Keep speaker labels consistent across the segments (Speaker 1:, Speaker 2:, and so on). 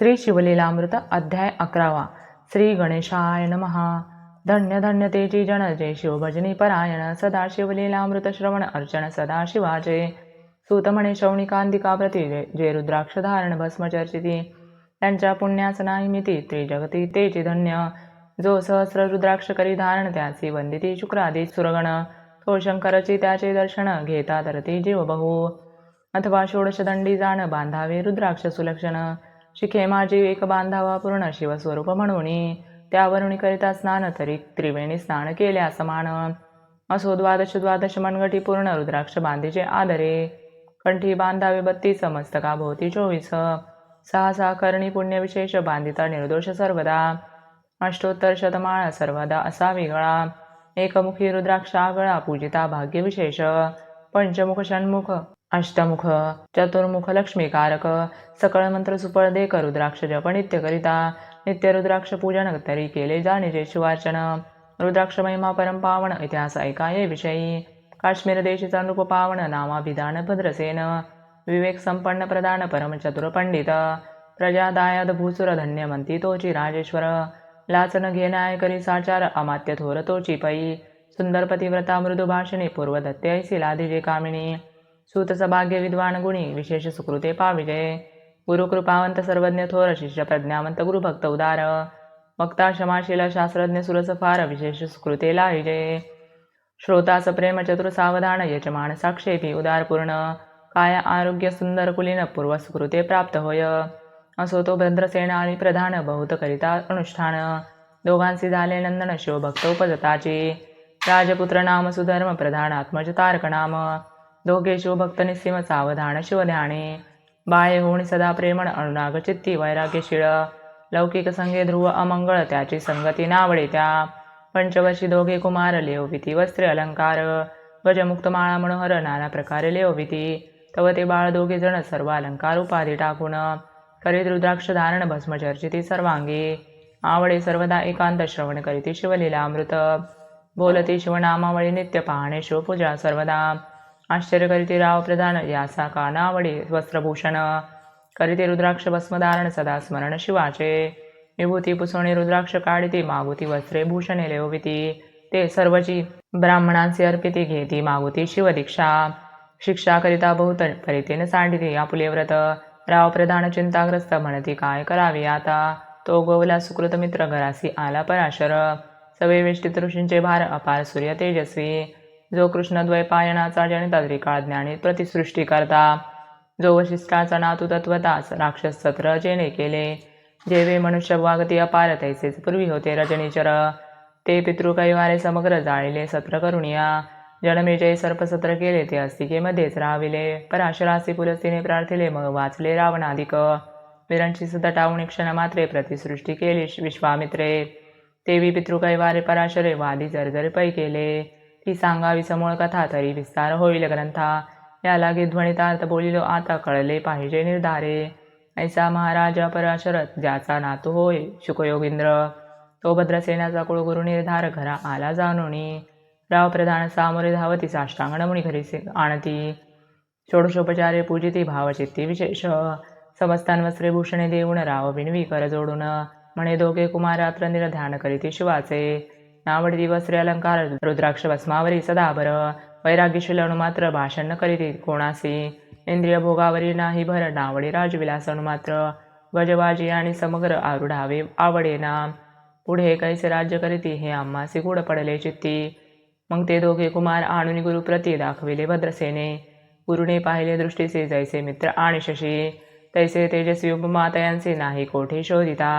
Speaker 1: श्री शिवलीलामृत अध्याय अकरावा. श्री गणेशाय महा धन्य धन्यतेची जन जय शिवभजनी परायण सदा शिवलीलामृत श्रवण अर्चन सदा शिवाचे सुतमणे म्हणे शौनिकांतिका जे- जे रुद्राक्ष धारण भस्मचर्चिती त्यांच्या पुण्यास नाही मिती त्रिजगती तेची धन्य. जो सहस्र रुद्राक्ष करी धारण त्याची वंदिती शुक्रादी सुरगण. तो शंकरची त्याचे दर्शन घेता धरती जीव बहु अथवा षोडशदंडी जाण बांधावे रुद्राक्ष सुलक्षण. शिखे माझी एक बांधावा पूर्ण शिवस्वरूप म्हणून त्यावरुणी करिता स्नान तरी त्रिवेणी स्नान केल्या समान असो द्वादश द्वादश मनगटी पूर्ण रुद्राक्ष बांधीचे आदरे. कंठी बांधावे बत्तीस मस्तका भोवती चोवीस. सहा सहा करणी पुण्यविशेष बांधिता निर्दोष सर्वदा. अष्टोत्तर शतमाळ सर्वदा असा वेगळा. एकमुखी रुद्राक्ष आगळा पूजिता भाग्यविशेष. पंचमुख षण्मुख अष्टमुख चतुर्मुख लक्ष्मीकारक सकळ मंत्र सुफळ देक रुद्राक्ष जप नित्य करिता. नित्य रुद्राक्ष पूजन तरी केले जाणे शिवार्चन. रुद्राक्ष महिमा परम पावन इतिहास ऐकाये विषयी. काश्मीर देशीचा नृप पावन नामाभिधान भद्रसेन. विवेक संपन्न प्रदान परम चतुर पंडित. प्रजादायाद भूसुर धन्य म्हणती तोची राजेश्वर. लाचन घेण्याय करी साचार अमात्य थोर तोची पै. सुंदर पतिव्रता मृदुभाषिणी पूर्वदत्ते ऐसी लाधिजे कामिनी. सूत सभाग्य विद्वान गुणी विशेष सुकृते पाविजे. गुरुकृपावंत सर्वज्ञ थोर शिष्य प्रज्ञावंत गुरुभक्त उदार. वक्ता क्षमाशील शास्त्रज्ञ सुरसफार विशेष सुकृते लाहिजे श्रोतास प्रेम चतुर सावधान यजमान साक्षेपी उदारपूर्ण. काय आरोग्य सुंदर कुलीन पूर्व सुकृते प्राप्त होय. असो तो भद्रसेना आणि प्रधान बहुत करिता अनुष्ठान. दोघांशी झाले नंदन शिवभक्त उपजताची. राजपुत्र नाम सुधर्म प्रधान आत्मज तारक नाम. दोघे शिवभक्त निस्सीम सावधान शिवध्याने. बाळे होऊन सदा प्रेमण अनुराग चित्ती वैराग्यशीळ. लौकिक संगे ध्रुव अमंगळ त्याची संगती नावडे त्या. पंचवर्षी दोघे कुमार लेवविती वस्त्रे अलंकार. गजमुक्त माळा मनोहर नाना प्रकारे लेवविती तव ते बाळ दोघे जण सर्व अलंकार उपाधी टाकून. करीत रुद्राक्ष धारण भस्म चर्चिती सर्वांगी. आवडे सर्वदा एकांत श्रवण करीती शिवलीला अमृत. बोलती शिवनामावळी नित्य पाहणे शिवपूजा सर्वदा. आश्चर्य करीते राव प्रधान यासा का वस्त्रभूषण करीते रुद्राक्ष भस्मधारण सदा स्मरण शिवाचे। विभूती पुसवणे रुद्राक्ष काढिती मागुती वस्त्रे भूषणे लेवविती ते सर्वची ब्राह्मणांचे अर्पिती घेती मागुती शिवदीक्षा। शिक्षा करिता बहुत परितेने सांडिती आपुले व्रत। राव प्रधान चिंताग्रस्त म्हणती काय करावे आता? तो गोवला सुकृत मित्र घरासी आला पराशर। सवे वेष्टित ऋषींचे भार अपार सूर्य तेजस्वी। जो कृष्णद्वैपायनाचा जनिता त्रिकाळ ज्ञानी प्रतिसृष्टी करता जो वशिष्ठाचा नातू तत्वतास राक्षस सत्र जेने केले जेवे मनुष्य वागती अपार तैसेच पूर्वी होते रजनीचर. ते पितृकैवारे समग्र जाळले सत्र करुणिया जन्मेजय सर्पसत्र केले ते अस्तिकेमध्येच राहाविले. पराशरासी पुलस्तीने प्रार्थिले मग वाचले रावणाधिक विरंची सतटावणी क्षण मात्रे प्रतिसृष्टी केली विश्वामित्रे. तेवी पितृकैवारे पराशरे वादी जर्जर पै केले. ती सांगावी समूळ कथा तरी विस्तार होईल ग्रंथा. याला लागे ध्वनितार्थ बोलिलो आता कळले पाहिजे निर्धारे. ऐसा महाराजा पराशरथ ज्याचा नातू होय शुकयोगींद्र. तो भद्रसेनाचा कुळगुरु निर्धार घरा आला जाणोनी. राव प्रधान सामोरे धावती साष्टांगणमुनी घरी आणती. षोडशोपचारे पूजिती भावचित्ती विशेष. समस्तान वस्त्रेभूषणे देऊन राव बिनवी कर जोडून. म्हणे दोघे कुमारात्र ध्यान करीती शिवाचे. नावडती श्री अलंकार रुद्राक्ष भस्मावरी सदाभर वैराग्यशील मात्र भाषण न करीती कोणासी इंद्रिय भोगावरी नाही भर नावडी राजविलास मात्र गजबाजी आणि समग्र आरुढावे आवडेना पुढे कैसे राज्य करीती हे आम्हासी गुड पडले चित्ती मग ते दोघे कुमार आणून गुरुप्रती दाखविले भद्रसेने गुरुने पाहिले दृष्टीचे जैसे मित्र आणि शशी तैसे तेजस्वी उपमातयांचे नाही कोठे शोधिता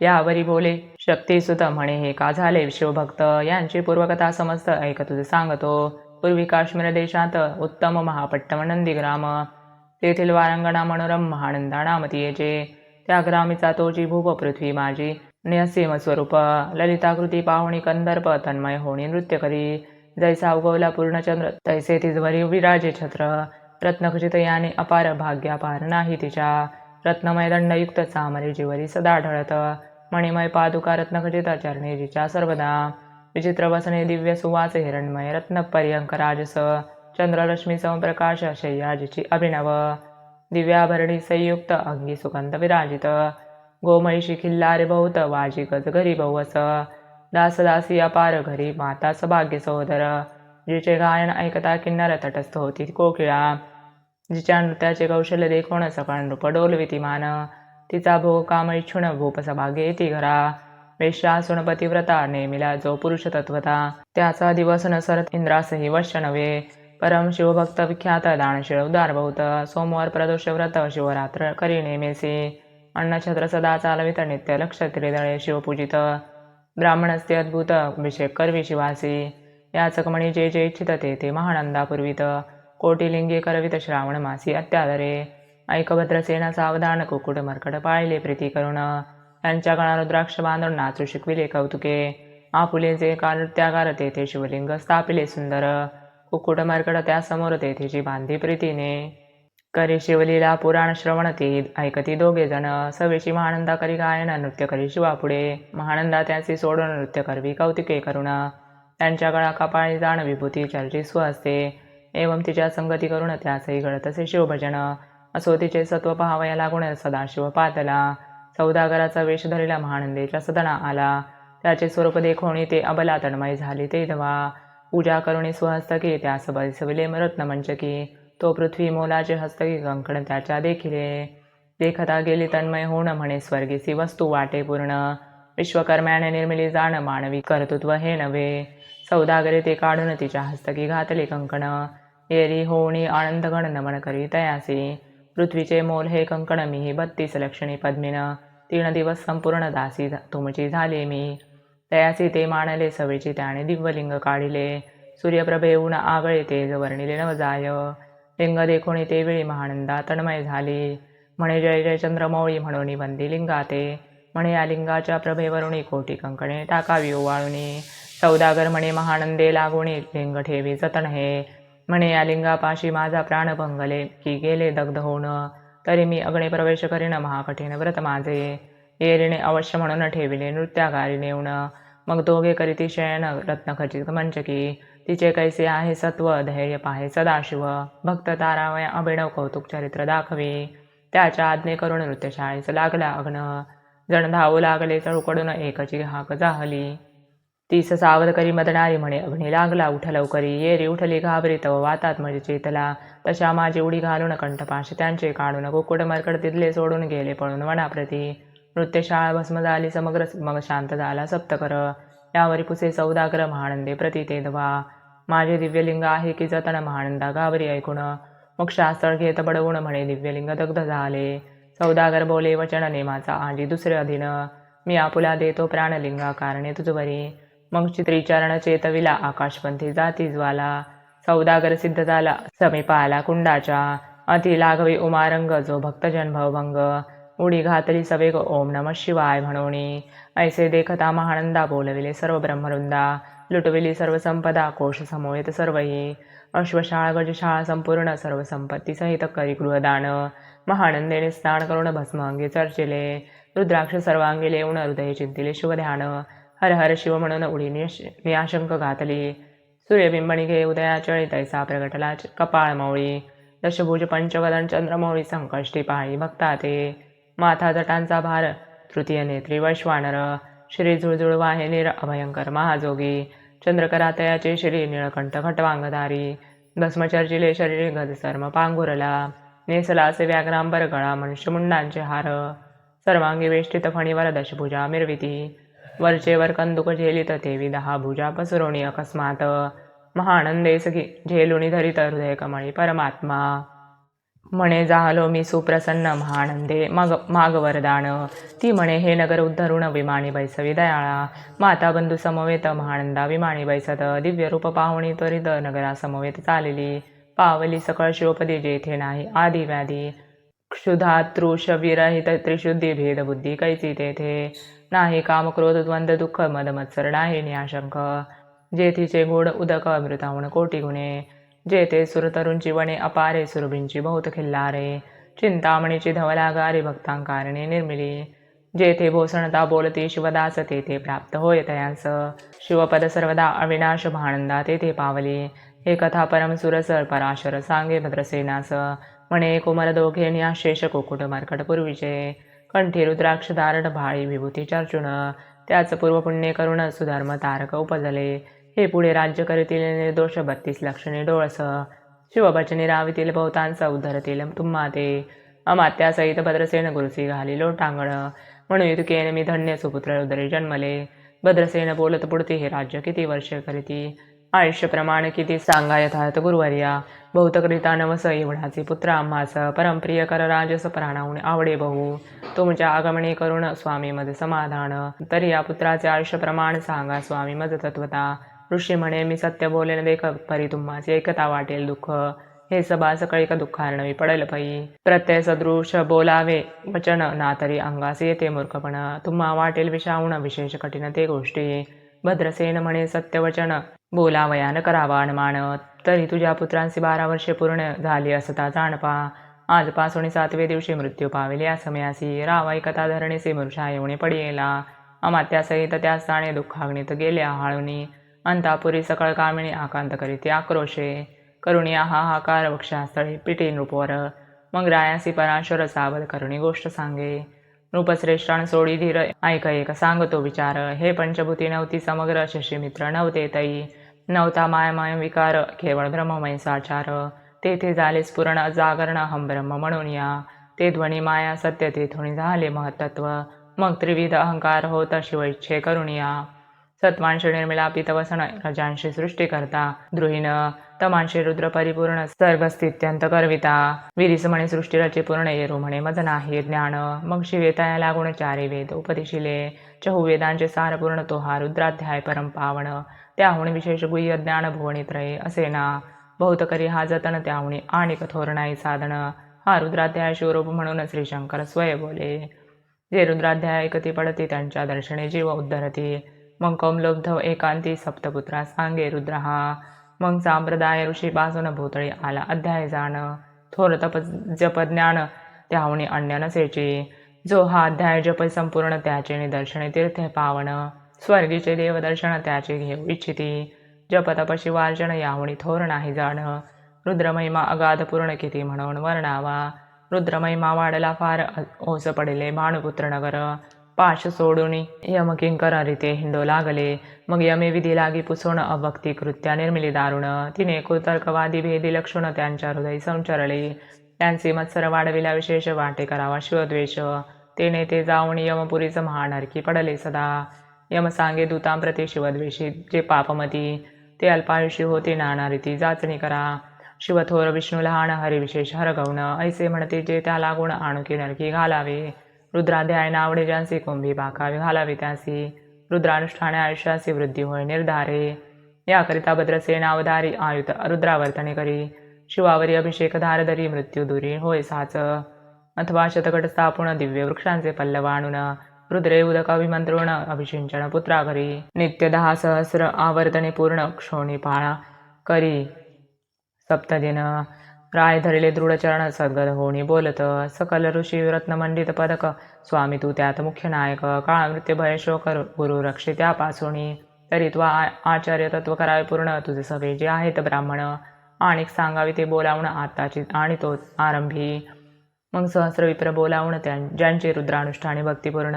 Speaker 1: यावरी बोले शक्तीसुत म्हणे हे का झाले? शिवभक्त यांची पूर्वकथा समस्त ऐक तुझे सांगतो पूर्वी काश्मीर देशात उत्तम महापट्टम नंदीग्राम तेथील वारंगणा मनोरम महानंदा नामतीयेचे त्या ग्रामीचा तोची भूप पृथ्वी माझी नियसीम स्वरूप ललिताकृती पाहुणी कंदर्प तन्मय होणी नृत्य करी जैसा उगवला पूर्णचंद्र तैसे तिजवरी विराजे छत्र रत्नखचित याने अपार भाग्यापार नाही तिच्या रत्नमय दंडयुक्त चामरे जिवरी सदा ढळत मणिमय पादुका रत्नखचिता चरणेजीच्या सर्वदा. विचित्र वसने दिव्य सुवास हिरणमय रत्नपर्यंक राजस. चंद्ररश्मी संप्रकाश शय्याजीची अभिनव. दिव्याभरणी संयुक्त अंगी सुगंध विराजित. गोमयीशी खिल्लारे बहुत वाजी गज घरी बहुवस दासदासी अपार घरी माता भाग्य सहोदर. जिचे गायन ऐकता किन्नर तटस्थ होती कोकिळा. जिच्या नृत्याचे कौशल्य देखून सकळ नृप डोलविती मान तिचा भोग काम इच्छुन भूपसा भाग्य येती घरा वेश्या सुणपतिव्रता नेमिला जो पुरुष तत्वता. त्याचा दिवस न सरत इंद्रासही वश्य नव्हे. परम शिवभक्त विख्यात दानशीळ उदार बहुत सोमवार प्रदोष व्रत शिवरात्र करी नेमेसी. अन्नछत्र सदा चालवित नित्य लक्ष त्रिदळे शिवपूजित. ब्राह्मणस्ते अद्भुत अभिषेक करवी शिवासी. याचक म्हणी जे जे इच्छित ते ते महानंदा पुरवित करवित श्रावण मासी अत्यादरे. ऐकभद्रसेना सावधान कुकुट मरकट पाळले प्रीती करुण. त्यांच्या गळा रुद्राक्ष बांधून नाचू शिकविले कौतुके. आपुलेचे का नृत्यागार तेथे शिवलिंग स्थापिले सुंदर. कुकुट मरकट त्यासमोर तेथेची बांधी प्रीतीने. करी शिवलीला पुराण श्रवण ती ऐकती दोघे जण. सवेशी महानंदा करी गायन नृत्य करी शिवापुढे. महानंदा त्याची सोडून नृत्य करवी कौतिके करुण. त्यांच्या गळा कपाळी जाण विभूती चर्ची असते. एवं तिच्या संगती करून त्यासही गळतसे शिवभजन. असो तिचे सत्व पहावया लागूनच सदाशिव पातला. सौदागराचा वेश धरलेला महानंदेच्या सदना आला. त्याचे स्वरूप देखोणी ते अबला तन्मय झाली ते धवा पूजा करुणी स्वहस्तकी त्या बसविले रत्न मंचकी तो पृथ्वी मोलाचे हस्तकी कंकण त्याच्या देखिले. देखता गेली तन्मय होण म्हणे स्वर्गीसी वस्तू वाटे पूर्ण. विश्वकर्म्याने निर्मिली जाण मानवी कर्तृत्व हे नव्हे. सौदागरे ते काढून तिच्या हस्तकी घातले कंकण. येरी होणी आनंदगण नमन करी तयासी पृथ्वीचे मोल हे कंकण मी बत्तीस लक्षणी पद्मिन तीन दिवस संपूर्ण दासी तुमची झाले मी. तयासी ते मानले सवेची त्याने दिव्यलिंग काढिले. सूर्यप्रभे ऊन आगळे तेज वर्णिले नवजाय. लिंग देखोणी ते वेळी महानंदा तन्मय झाली. म्हणे जय जय चंद्रमौळी म्हणून बंदी लिंगाते. म्हणे या लिंगाच्या प्रभेवरुणी कोटी कंकणे टाकावी ओवाळुनी. सौदागर म्हणे महानंदे लागुणी लिंग ठेवी जतन हे. म्हणे या लिंगापाशी माझा प्राण भंगले की गेले दग्ध होऊन तरी मी अग्ने प्रवेश करीन महाकठीण व्रत माझे. येरीने अवश्य म्हणून ठेविले नृत्यागारी नेऊन. मग दोघे करीती शयन रत्नखचित मंचकी तिचे कैसे आहे सत्व धैर्य पाहे सदाशिव. भक्त तारावया अभिनव कौतुक चरित्र दाखवी. त्याच्या आज्ञे करून नृत्यशाळेस लागला अग्न. जण धावू लागले चळूकडून एकची हाक जाहली. तीस सावध करी मदणारी म्हणे अग्नी लागला उठ लवकरी येरी उठली घाबरी तव वातात म्हणजे चेतला. तशा माझी उडी घालून कंठपाश त्यांचे काढून कुकुड मरकड तिथले सोडून गेले पळून वनाप्रती. नृत्यशाळा भस्म झाली समग्र मग शांत झाला सप्तकर यावरी पुसे सौदागर महानंदे प्रति तेधवा माझे दिव्यलिंग आहे की जतन महानंदा घाबरी ऐकून. मग शास्त्र घेत बडवून म्हणे दिव्यलिंग दग्ध झाले. सौदागर बोले वचन नेमाचा आजी दुसरे अधीन. मी आपुला देतो प्राणलिंगा कारणे तुझवरी. मग चित्रीचरण चेतविला आकाशपंथी जाती ज्वाला सौदागर सिद्ध झाला समीपा आला कुंडाच्या अति लाघवी उमारंग जो भक्तजन भवभंग उडी घातली सवेग ओम नम शिवाय म्हणोनी ऐसे देखता महानंदा बोलविले सर्व ब्रह्मवृंदा लुटविली सर्व संपदा कोश समोयत सर्वही अश्वशाळा गजशाळ संपूर्ण सर्व संपत्ती सहित करी गृहदान महानंदेने स्नान करून भस्म अंगी चर्चिले रुद्राक्ष सर्वांगी लेऊन हृदय चिंतिले शिवध्यान हर हर शिव म्हणून उडी निश नियाशंक घातली. सूर्यबिंबणिघे उदया उदयाचळी प्रगटला च- कपाळ मौळी दशभुज पंचवदन चंद्रमौळी संकष्टी पाळी भक्ता ते माथा जटांचा भार तृतीय नेत्री वैश्वानर. श्री जुळजुळ वाहे निर अभयंकर महाजोगी. चंद्रकरातयाचे श्री निळकंठ खटवांगधारी भस्मचर्चिले शरीर गजसर्म पांघुरला नेसला असे व्याघ्रांबर गळा मनुष्यमुंडांचे हार. सर्वांगी वेष्टित फणीवर दशभुजा मिरविती. वरचेवर कंदुक झेलित तेवी दहा भुजा पसरोणी अकस्मात। महानंदे सखी झेलुणी धरित हृदय कमळी परमात्मा। म्हणे जाहलो मी सुप्रसन्न महानंदे मग माग वरदान ती म्हणे हे नगर उद्धरुण विमानी बैसवी दयाळा। माता बंधू समवेत महानंदा विमानी बैसत। दिव्य रूप पाहुणी त्वरित नगरा समवेत चालली। पावली सकळ शिवपदी जेथे नाही आदी व्याधी। क्षुधा तृष विरहित त्रिशुद्धी भेदबुद्धी कैची तेथे नाही काम क्रोध द्वंद दुःख मद मत्सर नाही नियाशंक जेथीचे गोड उदक अमृताहून कोटी गुणे जेथे सुरतरुंची वने अपारे सुरभींची बहुत खिल्लारे। चिंतामणीची धवलागारी भक्तांकारणे निर्मिली। जेथे भोसणता बोलती शिवदास तेथे प्राप्त होय तयांस। शिवपद सर्वदा अविनाश भानंदा तेथे पावली। हे कथा परम सुरसर पराशर सांगे भद्रसेनास। म्हणे कुमार दोघे न्याशेष कुकुट मार्कट पूर्वीचे. कंठी रुद्राक्ष दारड भाळी विभूती चर्चुन त्याच पूर्वपुण्य करुण सुधर्म तारक उपजले. हे पुढे राज्य करीतील निर्दोष बत्तीस लक्षणे डोळस. शिवभजनी रावितील बहुतांस उद्धरतील तुम्हा ते अमात्यासहित भद्रसेन गुरुसी घाली लोटांगण. म्हणून युतकेन मी धन्य सुपुत्र उदरी जन्मले. भद्रसेन बोलत पुढते हे राज्य किती वर्ष करीती? आयुष्य प्रमाण किती सांगा यथार्थ गुरुवर्या. बहुतकरिता नवस एवढाचे पुत्र आम्हास परमप्रिय कर राजस प्राणाहून आवडे बहु. तुमच्या आगमने करून स्वामी मज समाधान. तरी या पुत्राचे आयुष्य प्रमाण सांगा स्वामी मज तत्वता. ऋषी म्हणे मी सत्य बोलेन देख परी तुम्हाचे एकता वाटेल दुःख. हे सभा सकळी का दुःखार्णवी पडेल पई. प्रत्यय सदृश बोलावे वचन ना तरी अंगास येते मूर्खपण. तुम्हा वाटेल विषावून विशेष कठीण ते गोष्टी. भद्रसेन म्हणे सत्यवचन. बोलावयान करावा अनुमान. तरी तुझ्या पुत्रांशी बारा वर्षे पूर्ण झाली असता जाणपा. आजपासून सातवे दिवशी मृत्यू पाविले असमयासी. समयासी रावाई कथा धरणेसी मृषा येऊने पडियेला. अमात्यासहित त्या स्थाने दुःखाग्नीत गेल्या हाळुनी. अंतापुरी सकळ कामिणी आकांत करीती आक्रोशे. करुणी हा हाकार वक्षास्थळी पिटी नृपोर मग रायासी पराशर सावध करुणी गोष्ट सांगे. नृपश्रेष्ठान सोडी धीर ऐक एक सांगतो विचार. हे पंचभूती नव्हती समग्र शशी मित्र नव्हते तई. नव्हता मायमय विकार. केवळ ब्रह्ममय साचार. तेथे झाले स्फुरण जागरण हम ब्रह्म म्हणून या. ते ध्वनी माया सत्य तेथून झाले महत्त्व. मग त्रिविध अहंकार होत शिवइच्छे करुणिया सत्वांशी निर्मिला पितवसन रजांशी सृष्टी करता द्रुहीन तमांशी रुद्र परिपूर्ण सर्गस्थित्यंत करविता विरिस म्हणे सृष्टी रचे पूर्ण येरू म्हणे मज नाही ज्ञान मग शिवेताया लागून चारे वेद उपदिशिले चहु वेदांचे सार पूर्ण तो हा रुद्राध्याय परम पावन त्याहून विशेष गुह्य ज्ञान भुवनी त्रये असे ना बहुत करी हा जतन त्याहुणी आणि कठोर नाही साधन हा रुद्राध्याय शिवरूप म्हणून श्रीशंकर स्वय बोले. जे रुद्राध्याय ऐकती पडते त्यांच्या दर्शने जीव उद्धरती मग कौमलोब्धव एकांती सप्तपुत्रा सांगे रुद्र। हा मग सांप्रदाय ऋषीपासून भोतळी आला अध्याय जाण थोर तप जप ज्ञान त्याहुणी अन्य नसेची जो हा अध्याय जप संपूर्ण त्याचे निदर्शने तीर्थे पावन। स्वर्गीचे देवदर्शन त्याचे घेऊ इच्छिती। जप तप शिवार्चन याहुणी थोर नाही जाण। रुद्रमहिमा अगाध पूर्ण किती म्हणून वर्णावा। रुद्रमहिमा वाढला फार ओस पडले भानुपुत्र नगर। पाश सोडून यमकिंकर रीते हिंडो लागले. मग यमे विधी लागी पुसवण अभक्ती कृत्या निर्मिली दारुण. तिने कुतर्कवादी भेदी लक्षण त्यांच्या हृदय संचरले. त्यांचे मत्सर वाढविला विशेष वाटे करावा शिवद्वेष. तेने ते जाऊन यमपुरीच महानरकी पडले सदा. यम सांगे दूतांप्रती शिवद्वेषी जे पापमती ते अल्पायुषी होते नाना रीती जाचणी करा. शिवथोर विष्णू लहान हरी विशेष हरगवण ऐसे म्हणते जे त्या लागून आणुकी नरकी घालावे. रुद्राध्याय नावडेजांसी कुंभी बाका घालावी त्यासी रुद्रानुष्ठाने आयुष्यासी वृद्धी होय निर्धारे। याकरिता भद्रसेन अवधारी आयुत रुद्रावर्तने करी। शिवावरी अभिषेक धारधरी मृत्यू दुरी होय साच। अथवा शतकट स्थापून दिव्य वृक्षांचे पल्लव आणून रुद्रे उदक अभिमंत्रुण अभिषिंचन पुत्रा करी। नित्य दहा सहस्र आवर्तने पूर्ण क्षोणी पाळा करी। सप्तदिन राय धरिले दृढचरण सद्गद होणी बोलत सकल ऋषी रत्नमंडित पदक. स्वामी तू त्यात मुख्य नायक काळ मृत्यू भय शोक गुरु रक्षे त्यापासून. तरी त्वा आचार्य तत्व करावे पूर्ण तुझे सगळे जे आहेत ब्राह्मण. आणि सांगावे ते बोलावणं आताची आणि तो आरंभी. मग सहस्र विप्र त्यां ज्यांचे रुद्रानुष्ठाने भक्तिपूर्ण.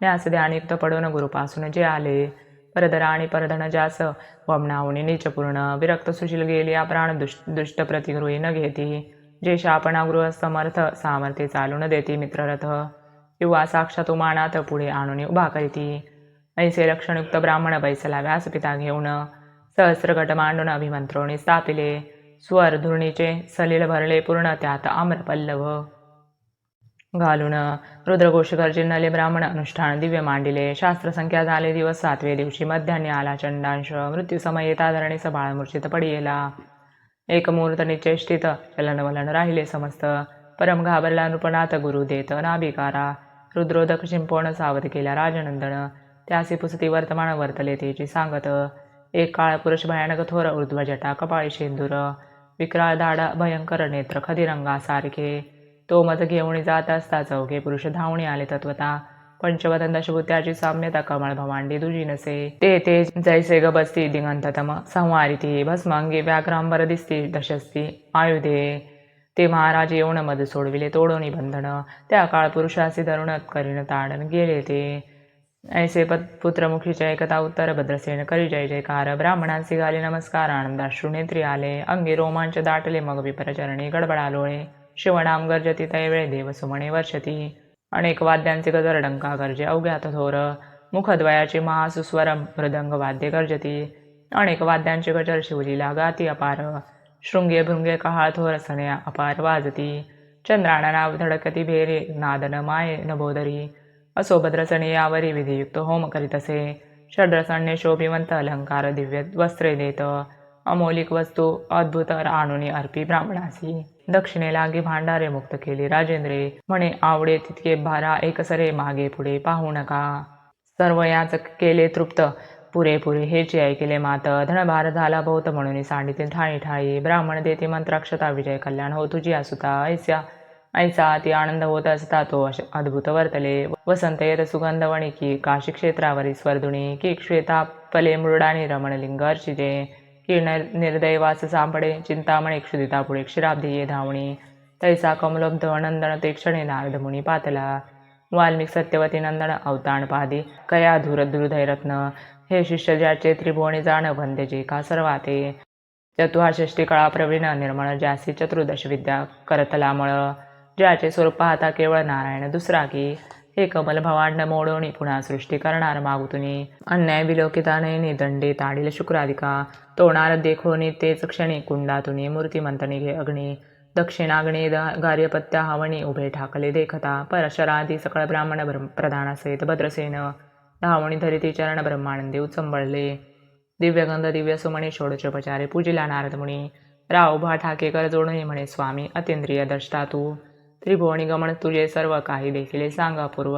Speaker 1: न्यास ध्यानिक्त पडून गुरुपासून जे आले. परधरा आणि परधन जास वमनावणी नीचपूर्ण. विरक्त सुशील गेली प्राण दुष्ट दुष्ट प्रतिगृही न घेती. जे शापना गृह समर्थ सामर्थ्य चालून देती मित्ररथ. किंवा साक्षात उमानात पुढे आणून उभा करीती. ऐसे लक्षणयुक्त ब्राह्मण बैसला व्यासपिता घेऊन. सहस्रगट मांडून अभिमंत्रोणी स्थापिले. स्वर धुरणीचे सलील भरले पूर्ण त्यात आम्रपल्लव. घालून रुद्रघोषगर्जीनले ब्राह्मण अनुष्ठान दिव्य मांडिले शास्त्रसंख्या झाले दिवस सातवे दिवशी मध्यान्ही आला चंडांश मृत्यूसमये समय येता मूर्छित पडियेला. एक मुहूर्त निचेष्टित चलनवलन राहिले समस्त परम घाबरला नृपनाथ गुरु देत नाभिकारा. रुद्रोदक शिंपवण सावध केल्या राजनंदन त्यासी पुसती वर्तमान वर्तले तेची सांगत एक काळ पुरुष भयानक थोर ऊर्ध्वजटा कपाळी शेंदूर विक्राळ दाडा भयंकर नेत्र खदिरंगासारखे तो मज घेऊन जात असता चौघे पुरुष धावणी आले तत्वता. पंचवदन दशभूत्याची साम्यता कमळ भवांडी दुजी नसे. ते ते जैसे ग बसती दिगंततम. संवारी ती भस्मांगी व्याघ्रांबर दिसती दशस्ती. आयुधे. ते महाराज येऊन मध सोडविले तोडोनी बंधन. त्या काळ पुरुषासी धरून करीन ताडन गेले ते. ऐसे पत पुत्रमुखीच्या एकता उत्तर भद्रसेन करी जय जयकार. ब्राह्मणांसी घाली नमस्कार. आनंदाश्रू नेत्री आले. अंगी रोमांच दाटले मग विपरचरणी गडबडा शिवणाम शिवनाम गर्जती तैवेळे देव सुमणे वर्षती। अनेक वाद्यांचे गजर डंका गर्जे अवघ्यात थोर। मुखद्वयाचे महासुस्वर मृदंग वाद्य गर्जती। अनेक वाद्यांचे गजर शिवलीला गाती अपार। शृंगे भृंगे कहाळ थोर सन्या अपार वाजती। चंद्राणा नाव धडकती भेरे नादन माये नभोदरी। असो भद्रसणे यावरी विधियुक्त होम करीतसे। षड्रसण्ये शोभिवंत अलंकार दिव्य वस्त्रे देत। अमौलिक वस्तू अद्भुत आणुनी अर्पी ब्राह्मणासी। दक्षिणे लागे भांडारे मुक्त केली. राजेंद्रे म्हणे आवडे तितके भारा एकसरे मागे पुढे पाहू नका. सर्व याच केले तृप्त. पुरेपुरे हेची ऐकले मात. धनभार झाला बहुत म्हणून सांडितील ठाई ठाई. ब्राह्मण देते मंत्राक्षता विजय कल्याण हो तुझी असुता ऐस्या ऐसा ती आनंद होत असता तो अद्भुत वर्तले. वसंत येत सुगंधवणी की काशी क्षेत्रावरी स्वर्धुणी की श्वेता पले मृडानी रमणलिंग अर्चिजे की नर निर्दयवास सापडे चिंतामणी क्षुदिता पुढे क्षीराब्धी ये धावणी तैसा कमलोब्ध नंदन ते क्षणे नारद मुनी पातला वाल्मिक सत्यवती नंदन अवताण पादी कया धुर दुर्धैरत्न हे शिष्य ज्याचे त्रिभुवनी जाण वंद्यजे का सर्वाते चतुहाषष्टी कळा प्रवीण निर्मळ ज्यासी चतुर्दश विद्या करतलामळ ज्याचे स्वरूप पाहता केवळ नारायण दुसरा की हे कमल भवांड मोडोणी पुन्हा सृष्टी करणार मागुतुनी अन्याय विलोकिता निदंडे ताडील शुक्रादिका तोणार देखोनी तेच क्षणी कुंडातुनी मूर्तिमंतनी घे अग्नी दक्षिणाग्नी द- गार्यपत्या हवणी उभे ठाकले देखता परशरादी सकळ ब्राह्मण प्रधान प्रधानासहित भद्रसेन धावणी धरिती चरण ब्रह्मानंदी उचंबळले दिव्यगंध दिव्य सुमणी षोडचोपचारे पूजिला नारद मुनी राव ठाकेकर जोडणी म्हणे स्वामी अतिंद्रिय दष्टा तू त्रिभुवनी गमन तुझे सर्व काही देखिले सांगा पूर्व.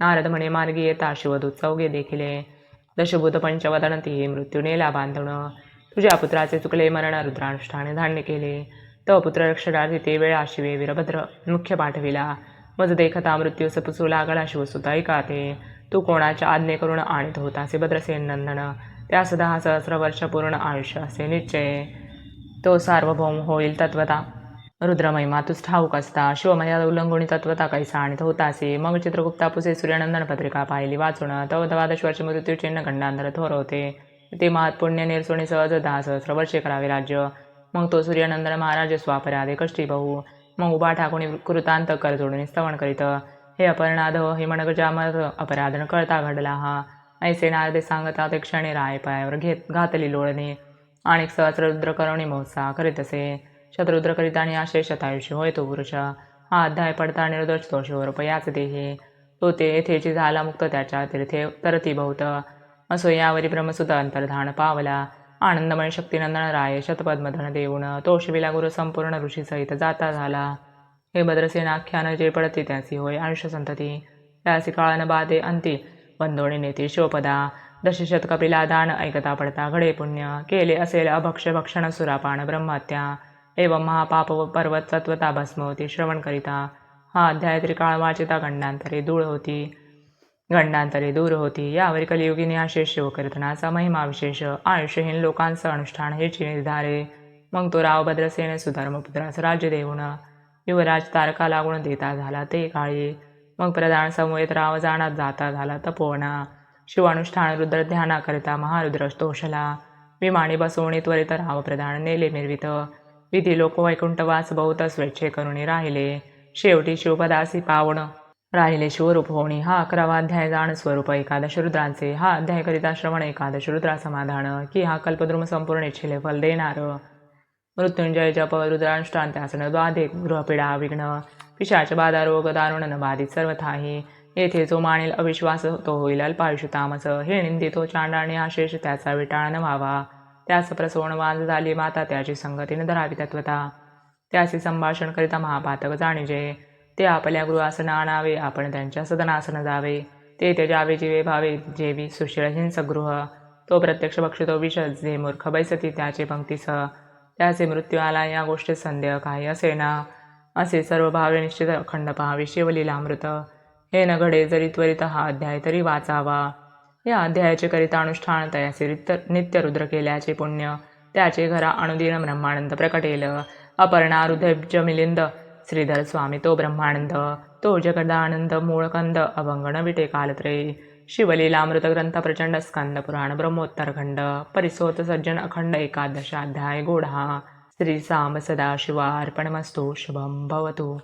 Speaker 1: नारद म्हणे मार्गी येता शिवदूत चौघे देखिले. दशभूत पंचवदनती हे मृत्यू नेला बांधण तुझ्या पुत्राचे चुकले मरण रुद्रानुष्ठाने धान्य केले. तो पुत्र रक्षणार्थी ते वेळा शिवे वीरभद्र मुख्य पाठविला. मज देखता मृत्यू सपुसू लागला शिवसुद्धा ऐका ते तू कोणाच्या आज्ञे करून आणीत होतासे भद्रसेन नंदन. त्यास दहा सहस्र वर्ष पूर्ण आयुष्य असे निश्चय. तो सार्वभौम होईल तत्वता. रुद्रमहिमा तुझ ठाऊक असता शिवमर्यादा उल्लंघुनी तत्वता कैसा आणीत होतासे. मग चित्रगुप्ता पुसे सूर्यनंदन पत्रिका पाहिली वाचून तव द्वादश वर्ष मृत्यूचिन्ह गंडांतर थोर होते. ते महत्पुण्य निरसोणी सहज दहा सहस्र वर्षे करावे राज्य. मग तो सूर्यनंदन महाराज स्वापराधे कष्टी बहु. मग उभा ठाकुणी कृतांत कर जोडून स्तवन करीत. हे अपर्णाध हे मनगजामर अपराध न कळता घडला हा. ऐसे नारदे सांगता ते क्षणी राय पायावर घेत घातली लोळणे. आणि सहस्र रुद्र करवणी महोत्साह करीत असे शत्रुद्र करीत आणि आशय होय तो पुरुष. हा अध्याय पडता निर्दोष तो शिवरूप याच देहे. तो ते येथेची झाला मुक्त त्याच्या तीर्थे तरती बहुत असो यावरी ब्रह्मसुत अंतर्धान पावला. आनंदमय शक्तिनंदन राय शतपद्मधन देऊन. तो शिविला गुरु संपूर्ण ऋषीसहित जाता झाला. हे भद्रसेनाख्यान जे पडते त्याची होय आयुष्य संतती. त्यासी काळान बाधे अंती. बंदोणी नेते शिवपदा दशशत कपिला दान ऐकता पडता घडे पुण्य. केले असेल अभक्ष भक्षण सुरापान ब्रह्महत्या. एवं महापाप व पर्वत सत्वता भस्म होती श्रवण करिता हा अध्याय त्रिकाळ वाचिता गंडांतरे धूळ होती. गंडांतरे दूर होती. यावर कलियुगिनी आशेष शिवकीर्तनाचा महिमा विशेष. आयुष्यहीन लोकांचं अनुष्ठान हे निर्धारे. मग तो राव भद्रसेने सुधर्मपुत्रास राज्य देऊन युवराज तारका लागून देता झाला ते काळी. मग प्रधान समवेत राव जाणात जाता झाला तपोवना. शिवानुष्ठान रुद्र ध्यानाकरिता महारुद्र तोषला. विमाने बसवणी त्वरित राव प्रधान नेले मिरवित. विधी लोक वैकुंठवास बहुत स्वेच्छे करुणी राहिले. शेवटी शिवपदासी पावण. राहिले शिवरूप होणी. हा अकरावा अध्याय जाण स्वरूप एकादश रुद्रांचे. हा अध्याय करिता श्रवण एकादश रुद्रा समाधान. की हा कल्पद्रुम संपूर्ण इच्छिले फल देणार. मृत्युंजय जप रुद्रानुष्ठान त्यासन द्वादे गृहपीडा विघ्न पिशाच बाधा रोग दारुण न बाधित सर्वथाही येथे जो मानेल अविश्वास तो होईल अल्पायुष्य तामस. हे निंदी तो चांडाने आशेष त्याचा विटाळ न व्हावा. त्यास प्रसवण वाद झाली माता त्याची संगतीने धरावी तत्वता. त्याचे संभाषण करिता महापातक जाणीजे. ते आपल्या गृहासन आणावे आपण त्यांच्या सदनासन जावे. ते ते जावे जीवे भावे जेवी सुशील हिंसगृह तो प्रत्यक्ष बक्षितो विष जे मूर्ख बैसती त्याचे पंक्तीसह त्याचे मृत्यू आला या गोष्टीत संदेह काही असे ना असे सर्व भावे निश्चित अखंड पहावे शिवलीलामृत. हे न घडे जरी त्वरित हा अध्याय तरी वाचावा. या अध्यायाचे करिता अनुष्ठान तयाचे नित्य रुद्र केल्याचे पुण्य त्याचे घरा अनुदिन ब्रह्मानंद प्रकटेल. अपर्णा अपर्णारुधैब्ज मिलिंद श्रीधर स्वामी तो ब्रह्मानंद तो जगदानंद मूळकंद अभंगण विटे कालत्रे. शिवलीलामृत ग्रंथ प्रचंड स्कंद पुराण ब्रह्मोत्तर खंड परिसोत सज्जन अखंड एकादशाध्याय गोढा. श्री साम सदा शिवार्पणमस्तु शुभम भवतु.